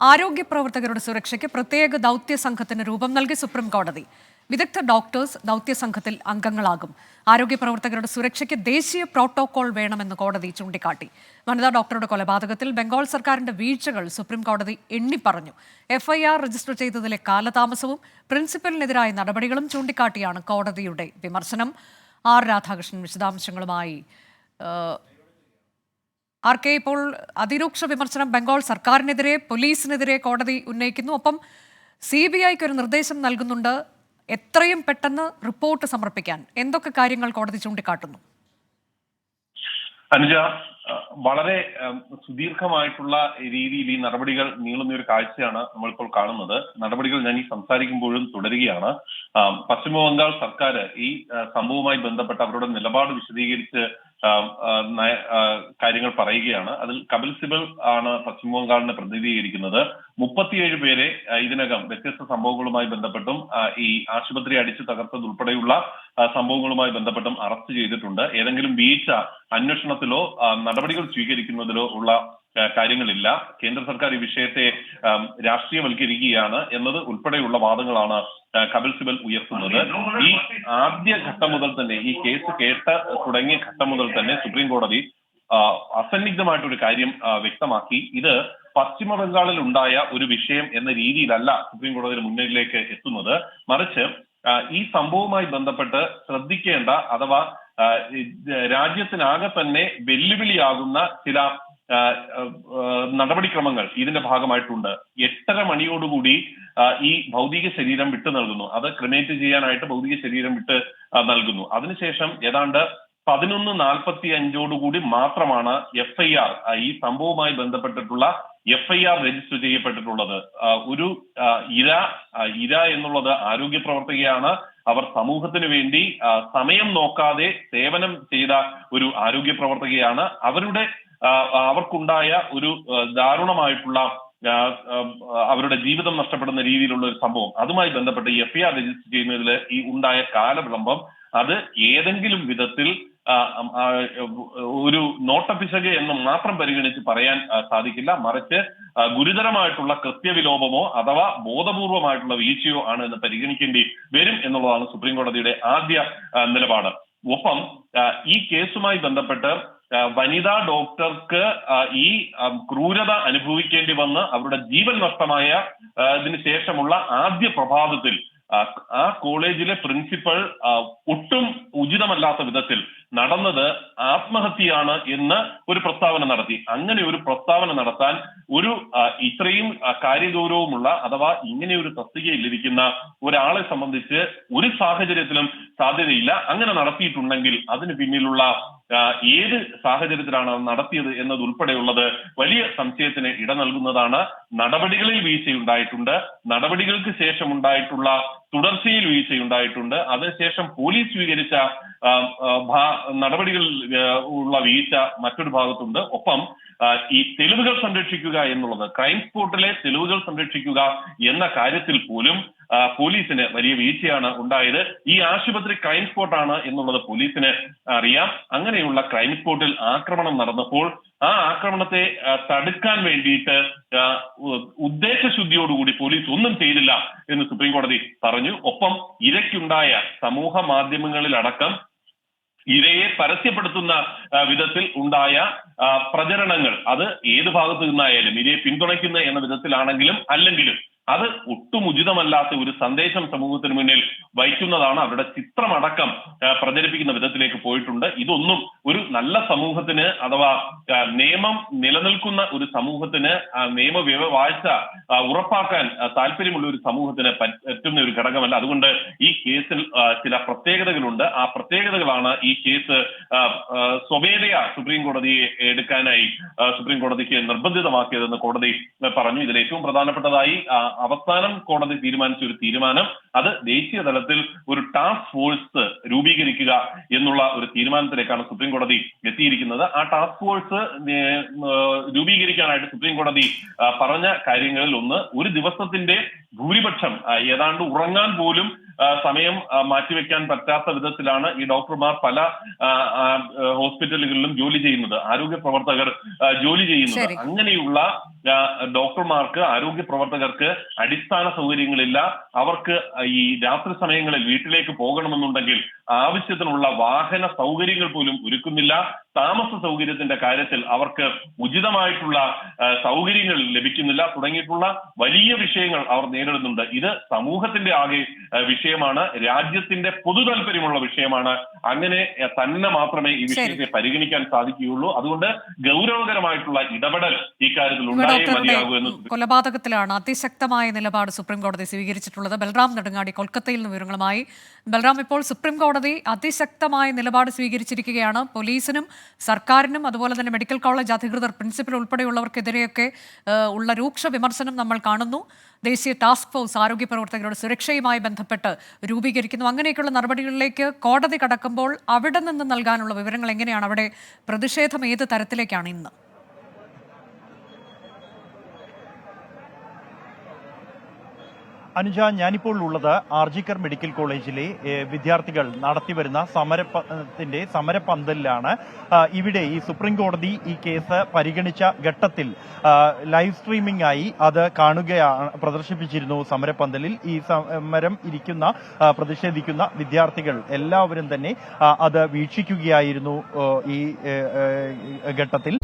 ആരോഗ്യ പ്രവർത്തകരുടെ സുരക്ഷയ്ക്ക് പ്രത്യേക ദൗത്യ സംഘത്തിന് രൂപം നൽകി സുപ്രീം കോടതി. വിദഗ്ധ ഡോക്ടേഴ്സ് ദൗത്യ സംഘത്തിൽ അംഗങ്ങളാകും. ആരോഗ്യ പ്രവർത്തകരുടെ സുരക്ഷയ്ക്ക് ദേശീയ പ്രോട്ടോകോൾ വേണമെന്ന് കോടതി ചൂണ്ടിക്കാട്ടി. വനിതാ ഡോക്ടറുടെ കൊലപാതകത്തിൽ ബംഗാൾ സർക്കാരിന്റെ വീഴ്ചകൾ സുപ്രീം കോടതി എണ്ണിപ്പറഞ്ഞു. എഫ്ഐആർ രജിസ്റ്റർ ചെയ്തതിലെ കാലതാമസവും പ്രിൻസിപ്പലിനെതിരായ നടപടികളും ചൂണ്ടിക്കാട്ടിയാണ് കോടതിയുടെ വിമർശനം. ആർ രാധാകൃഷ്ണൻ വിശദാംശങ്ങളുമായി ആർ കെ ഇപ്പോൾ അതിരൂക്ഷ വിമർശനം ബംഗാൾ സർക്കാരിനെതിരെ പോലീസിനെതിരെ കോടതി ഉന്നയിക്കുന്നു. ഒപ്പം സി ബി ഐക്ക് ഒരു നിർദ്ദേശം നൽകുന്നുണ്ട്. എത്രയും പെട്ടെന്ന് റിപ്പോർട്ട് സമർപ്പിക്കാൻ. എന്തൊക്കെ കാര്യങ്ങൾ കോടതി ചൂണ്ടിക്കാട്ടുന്നു? അനുജ വളരെ സുദീർഘമായിട്ടുള്ള രീതിയിൽ ഈ നടപടികൾ നീളുന്ന ഒരു കാഴ്ചയാണ് നമ്മളിപ്പോൾ കാണുന്നത്. നടപടികൾ ഞാൻ ഈ സംസാരിക്കുമ്പോഴും തുടരുകയാണ്. പശ്ചിമബംഗാൾ പശ്ചിമ ബംഗാൾ സർക്കാർ ഈ സംഭവവുമായി ബന്ധപ്പെട്ട് അവരുടെ നിലപാട് വിശദീകരിച്ച് കാര്യങ്ങൾ പറയുകയാണ്. അതിൽ കപിൽ സിബൽ ആണ് പശ്ചിമ ബംഗാളിനെ പ്രതിനിധീകരിക്കുന്നത്. മുപ്പത്തിയേഴ് പേരെ ഇതിനകം വ്യത്യസ്ത സംഭവങ്ങളുമായി ബന്ധപ്പെട്ടും ഈ ആശുപത്രി അടിച്ചു തകർത്തതുൾപ്പെടെയുള്ള സംഭവങ്ങളുമായി ബന്ധപ്പെട്ടും അറസ്റ്റ് ചെയ്തിട്ടുണ്ട്. ഏതെങ്കിലും വീഴ്ച അന്വേഷണത്തിലോ നടപടികൾ സ്വീകരിക്കുന്നതിലോ ഉള്ള കാര്യങ്ങളില്ല. കേന്ദ്ര സർക്കാർ ഈ വിഷയത്തെ രാഷ്ട്രീയവൽക്കരിക്കുകയാണ് എന്നത് ഉൾപ്പെടെയുള്ള വാദങ്ങളാണ് കപിൽ സിബൽ ഉയർത്തുന്നത്. ഈ ആദ്യ ഘട്ടം മുതൽ തന്നെ ഈ കേസ് കേട്ട തുടങ്ങിയ ഘട്ടം മുതൽ തന്നെ സുപ്രീം കോടതി അസന്നിഗ്ധമായിട്ടൊരു കാര്യം വ്യക്തമാക്കി. ഇത് പശ്ചിമ ബംഗാളിൽ ഉണ്ടായ ഒരു വിഷയം എന്ന രീതിയിലല്ല സുപ്രീം കോടതിയുടെ മുന്നിലേക്ക് എത്തുന്നത്. മറിച്ച് ഈ സംഭവവുമായി ബന്ധപ്പെട്ട് ശ്രദ്ധിക്കേണ്ട അഥവാ രാജ്യത്തിനാകെ തന്നെ വെല്ലുവിളിയാകുന്ന ചില നടപടിക്രമങ്ങൾ ഇതിന്റെ ഭാഗമായിട്ടുണ്ട്. എട്ടര മണിയോടുകൂടി ഈ ഭൗതിക ശരീരം വിട്ടു നൽകുന്നു. അത് ക്രിമേറ്റ് ചെയ്യാനായിട്ട് ഭൗതിക ശരീരം വിട്ട് നൽകുന്നു. അതിനുശേഷം ഏതാണ്ട് പതിനൊന്ന് നാൽപ്പത്തി അഞ്ചോടുകൂടി മാത്രമാണ് എഫ് ഐ ആർ ഈ സംഭവവുമായി ബന്ധപ്പെട്ടിട്ടുള്ള എഫ് ഐ ആർ രജിസ്റ്റർ ചെയ്യപ്പെട്ടിട്ടുള്ളത്. ഒരു ഇര ഇര എന്നുള്ളത് ആരോഗ്യ പ്രവർത്തകയാണ് അവർ സമൂഹത്തിന് വേണ്ടി സമയം നോക്കാതെ സേവനം ചെയ്ത ഒരു ആരോഗ്യ പ്രവർത്തകയാണ്. അവരുടെ അവർക്കുണ്ടായ ഒരു ദാരുണമായിട്ടുള്ള അവരുടെ ജീവിതം നഷ്ടപ്പെടുന്ന രീതിയിലുള്ള ഒരു സംഭവം. അതുമായി ബന്ധപ്പെട്ട് എഫ് ഐ ആർ രജിസ്റ്റർ ചെയ്യുന്നതിൽ ഈ ഉണ്ടായ കാലവിളംബം അത് ഏതെങ്കിലും വിധത്തിൽ ഒരു നോട്ടപ്പിശക് എന്ന് മാത്രം പരിഗണിച്ച് പറയാൻ സാധിക്കില്ല. മറിച്ച് ഗുരുതരമായിട്ടുള്ള കൃത്യവിലോപമോ അഥവാ ബോധപൂർവമായിട്ടുള്ള വീഴ്ചയോ ആണ് എന്ന് പരിഗണിക്കേണ്ടി വരും എന്നുള്ളതാണ് സുപ്രീം കോടതിയുടെ ആദ്യ നിലപാട്. ഒപ്പം ഈ കേസുമായി ബന്ധപ്പെട്ട് വനിതാ ഡോക്ടർക്ക് ഈ ക്രൂരത അനുഭവിക്കേണ്ടി വന്ന് അവരുടെ ജീവൻ നഷ്ടമായ ഇതിന് ശേഷമുള്ള ആദ്യ പ്രഭാതത്തിൽ ആ കോളേജിലെ പ്രിൻസിപ്പൾ ഒട്ടും ഉചിതമല്ലാത്ത വിധത്തിൽ നടന്നത് ആത്മഹത്യയാണ് എന്ന് ഒരു പ്രസ്താവന നടത്തി. അങ്ങനെ ഒരു പ്രസ്താവന നടത്താൻ ഒരു ഇത്രയും കാര്യഗൗരവമുള്ള അഥവാ ഇങ്ങനെ ഒരു തസ്തികയിൽ ഇരിക്കുന്ന ഒരാളെ സംബന്ധിച്ച് ഒരു സാഹചര്യത്തിലും സാധ്യതയില്ല. അങ്ങനെ നടത്തിയിട്ടുണ്ടെങ്കിൽ അതിന് പിന്നിലുള്ള ഏത് സാഹചര്യത്തിലാണ് അത് നടത്തിയത് എന്നതുൾപ്പെടെയുള്ളത് വലിയ സംശയത്തിന് ഇട നൽകുന്നതാണ്. നടപടികളിൽ വീഴ്ചയുണ്ടായിട്ടുണ്ട്. നടപടികൾക്ക് ശേഷം ഉണ്ടായിട്ടുള്ള തുടർച്ചയിൽ വീഴ്ചയുണ്ടായിട്ടുണ്ട്. അതിനുശേഷം പോലീസ് സ്വീകരിച്ച നടപടികളിൽ ഉള്ള വീഴ്ച മറ്റൊരു ഭാഗത്തുണ്ട്. ഒപ്പം ഈ തെളിവുകൾ സംരക്ഷിക്കുക എന്നുള്ളത് ക്രൈം സ്പോട്ടിലെ തെളിവുകൾ സംരക്ഷിക്കുക എന്ന കാര്യത്തിൽ പോലും പോലീസിന് വലിയ വീഴ്ചയാണ് ഉണ്ടായത്. ഈ ആശുപത്രി ക്രൈം സ്പോട്ടാണ് എന്നുള്ളത് പോലീസിന് അറിയാം. അങ്ങനെയുള്ള ക്രൈം സ്പോട്ടിൽ ആക്രമണം നടന്നപ്പോൾ ആ ആക്രമണത്തെ തടുക്കാൻ വേണ്ടിയിട്ട് ഉദ്ദേശശുദ്ധിയോടുകൂടി പോലീസ് ഒന്നും ചെയ്തില്ല എന്ന് സുപ്രീം കോടതി പറഞ്ഞു. ഒപ്പം ഇരയ്ക്കുണ്ടായ സമൂഹ മാധ്യമങ്ങളിലടക്കം ഇരയെ പരസ്യപ്പെടുത്തുന്ന വിധത്തിൽ ഉണ്ടായ പ്രചരണങ്ങൾ. അത് ഏത് ഭാഗത്തു നിന്നായാലും ഇരയെ പിന്തുണയ്ക്കുന്ന എന്ന വിധത്തിലാണെങ്കിലും അല്ലെങ്കിലും അത് ഒട്ടും ഉചിതമല്ലാത്ത ഒരു സന്ദേശം സമൂഹത്തിന് മുന്നിൽ വഹിക്കുന്നതാണ് അവരുടെ ചിത്രമടക്കം പ്രചരിപ്പിക്കുന്ന വിധത്തിലേക്ക് പോയിട്ടുണ്ട്. ഇതൊന്നും ഒരു നല്ല സമൂഹത്തിന് അഥവാ നിയമം നിലനിൽക്കുന്ന ഒരു സമൂഹത്തിന് നിയമവ്യവവാഴ്ച ഉറപ്പാക്കാൻ താല്പര്യമുള്ള ഒരു സമൂഹത്തിന് പറ്റുന്ന ഒരു ഘടകമല്ല. അതുകൊണ്ട് ഈ കേസിൽ ചില പ്രത്യേകതകളുണ്ട്. ആ പ്രത്യേകതകളാണ് ഈ കേസ് സ്വമേധയാ സുപ്രീം കോടതിയെ എടുക്കാനായി സുപ്രീം കോടതിക്ക് നിർബന്ധിതമാക്കിയതെന്ന് കോടതി പറഞ്ഞു. ഇതിൽ ഏറ്റവും പ്രധാനപ്പെട്ടതായി അവസാനം കോടതി തീരുമാനിച്ച ഒരു തീരുമാനം അത് ദേശീയ തലത്തിൽ ഒരു ടാസ്ക് ഫോഴ്സ് രൂപീകരിക്കുക എന്നുള്ള ഒരു തീരുമാനത്തിലേക്കാണ് സുപ്രീം കോടതി എത്തിയിരിക്കുന്നത്. ആ ടാസ്ക് ഫോഴ്സ് രൂപീകരിക്കാനായിട്ട് സുപ്രീം കോടതി പറഞ്ഞ കാര്യങ്ങളിൽ ഒന്ന് ഒരു ദിവസത്തിന്റെ ഭൂരിപക്ഷം ഏതാണ്ട് ഉറങ്ങാൻ പോലും സമയം മാറ്റിവെക്കാൻ പറ്റാത്ത വിധത്തിലാണ് ഈ ഡോക്ടർമാർ പല ഹോസ്പിറ്റലുകളിലും ജോലി ചെയ്യുന്നത്. ആരോഗ്യ പ്രവർത്തകർ ജോലി ചെയ്യുന്നത്. അങ്ങനെയുള്ള ഡോക്ടർമാർക്ക് ആരോഗ്യ പ്രവർത്തകർക്ക് അടിസ്ഥാന സൗകര്യങ്ങളില്ല. അവർക്ക് ഈ രാത്രി സമയങ്ങളിൽ വീട്ടിലേക്ക് പോകണമെന്നുണ്ടെങ്കിൽ ആവശ്യത്തിനുള്ള വാഹന സൗകര്യങ്ങൾ പോലും ഒരുക്കുന്നില്ല. താമസ സൗകര്യത്തിന്റെ കാര്യത്തിൽ അവർക്ക് ഉചിതമായിട്ടുള്ള സൗകര്യങ്ങൾ ലഭിക്കുന്നില്ല. തുടങ്ങിയിട്ടുള്ള വലിയ വിഷയങ്ങൾ അവർ നേരിടുന്നുണ്ട്. ഇത് സമൂഹത്തിന്റെ ആകെ വിഷയമാണ്. രാജ്യത്തിന്റെ പൊതു താല്പര്യമുള്ള വിഷയമാണ്. അങ്ങനെ തന്നെ മാത്രമേ ഈ വിഷയത്തെ പരിഗണിക്കാൻ സാധിക്കുകയുള്ളൂ. അതുകൊണ്ട് ഗൗരവകരമായിട്ടുള്ള ഇടപെടൽ ഇക്കാര്യത്തിൽ ഉണ്ടായേ ഡോക്ടറുടെ മതിയാകൂ എന്ന് കൊലപാതകത്തിലാണ് അതിശക്തമായ നിലപാട് സുപ്രീം കോടതി സ്വീകരിച്ചിട്ടുള്ളത്. ബൽറാം നെടുങ്ങാടി കൊൽക്കത്തയിൽ നിന്ന് വിവരങ്ങളുമായി. ബൽറാം ഇപ്പോൾ സുപ്രീം കോടതി അതിശക്തമായ നിലപാട് സ്വീകരിച്ചിരിക്കുകയാണ്. പോലീസിനും സർക്കാരിനും അതുപോലെ തന്നെ മെഡിക്കൽ കോളേജ് അധികൃതർ പ്രിൻസിപ്പൽ ഉൾപ്പെടെയുള്ളവർക്കെതിരെയൊക്കെ ഉള്ള രൂക്ഷ വിമർശനം നമ്മൾ കാണുന്നു. ദേശീയ ടാസ്ക് ഫോഴ്സ് ആരോഗ്യ പ്രവർത്തകരുടെ സുരക്ഷയുമായി ബന്ധപ്പെട്ട് രൂപീകരിക്കുന്നു. അങ്ങനെയൊക്കെയുള്ള നടപടികളിലേക്ക് കോടതി കടക്കുമ്പോൾ അവിടെ നിന്ന് നൽകാനുള്ള വിവരങ്ങൾ എങ്ങനെയാണ്? അവിടെ പ്രതിഷേധം ഏത് തരത്തിലേക്കാണ് ഇന്ന്? അനുജ ഞാനിപ്പോൾ ഉള്ളത് ആർജിക്കർ മെഡിക്കൽ കോളേജിലെ വിദ്യാർത്ഥികൾ നടത്തിവരുന്ന സമരത്തിന്റെ സമരപന്തലിലാണ്. ഇവിടെ ഈ സുപ്രീം കോടതി ഈ കേസ് പരിഗണിച്ച ഘട്ടത്തിൽ ലൈവ് സ്ട്രീമിംഗ് ആയി അത് കാണുകയാണ് പ്രദർശിപ്പിച്ചിരുന്നു സമരപന്തലിൽ. ഈ സമരം ഇരിക്കുന്ന പ്രതിഷേധിക്കുന്ന വിദ്യാർത്ഥികൾ എല്ലാവരും തന്നെ അത് വീക്ഷിക്കുകയായിരുന്നു ഈ ഘട്ടത്തിൽ.